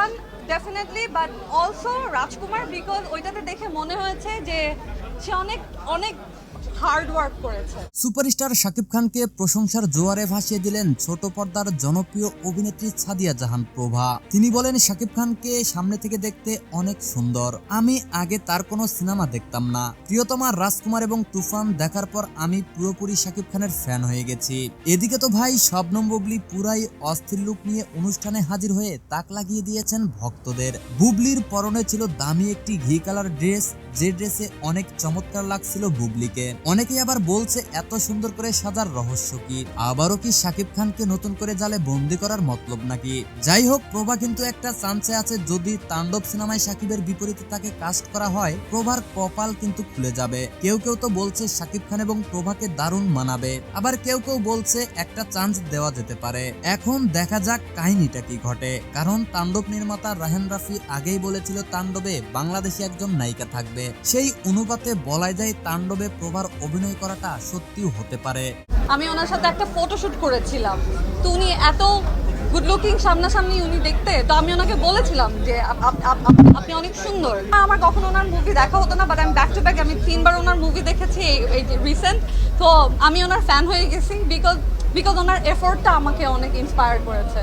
Khan definitely but also Rajkumar because ওইটাতে দেখে মনে হয়েছে যে সে অনেক অনেক হার্ড ওয়ার্ক করেছে। সুপারস্টার শাকিব খানকে প্রশংসার জোয়ারে ভাসিয়ে দিলেন ছোট পর্দার জনপ্রিয় অভিনেত্রী সাদিয়া জাহান প্রভা। তিনি বলেন, শাকিব খানকে সামনে থেকে দেখতে অনেক সুন্দর। আমি আগে তার কোনো সিনেমা দেখতাম না। প্রিয়তমা, রাজকুমার এবং তুফান দেখার পর আমি পুরোপুরি শাকিব খানের ফ্যান হয়ে গেছি। এদিকে তো ভাই, শবনম বুবলি পুরাই অস্থির লুক নিয়ে অনুষ্ঠানে হাজির হয়ে তাক লাগিয়ে দিয়েছেন ভক্তদের। বুবলির পরনে ছিল দামি একটি ঘি কালার ড্রেস, যে ড্রেসে অনেক চমৎকার লাগছিল বুবলিকে। অনেকেই আবার বলছে, এত সুন্দর করে সাজার রহস্য কি? আবারও কি শাকিব খানকে নতুন করে জালে বন্দি করার মতলব নাকি? যাই হোক, প্রভা কিন্তু একটা চান্সে আছে, যদি তাণ্ডব সিনেমায় শাকিবের বিপরীতে তাকে কাস্ট করা হয়, প্রভার কপাল কিন্তু খুলে যাবে। কেউ কেউ তো বলছে শাকিব খান এবং প্রভাকে দারুণ মানাবে। আবার কেউ কেউ বলছে, একটা চান্স দেওয়া যেতে পারে। এখন দেখা যাক কাহিনীটা কি ঘটে। কারণ তাণ্ডব নির্মাতা রাহেন রাফি আগেই বলেছিল, তাণ্ডবে বাংলাদেশি একজন নায়িকা থাকবে। সেই অনুপাতে বলা যায়, তাণ্ডবে প্রভার অভিনয় করাটা সত্যিও হতে পারে। আমি ওনার সাথে একটা ফটোশুট করেছিলাম। তো উনি এত গুড লুকিং সামনাসামনি উনি দেখতে, তো আমি ওনাকে বলেছিলাম যে আপ- আপ- আপ- আপ- আপনি অনেক সুন্দর। আমার কখনো ওনার মুভি দেখা হতো না বাট আমি ব্যাক টু ব্যাক আমি তিনবার ওনার মুভি দেখেছি এই যে রিসেন্ট তো আমি ওনার ফ্যান হয়ে গেছি বিকজ বিকজ ওনার এফোর্টটা আমাকে অনেক ইন্সপায়ার করেছে।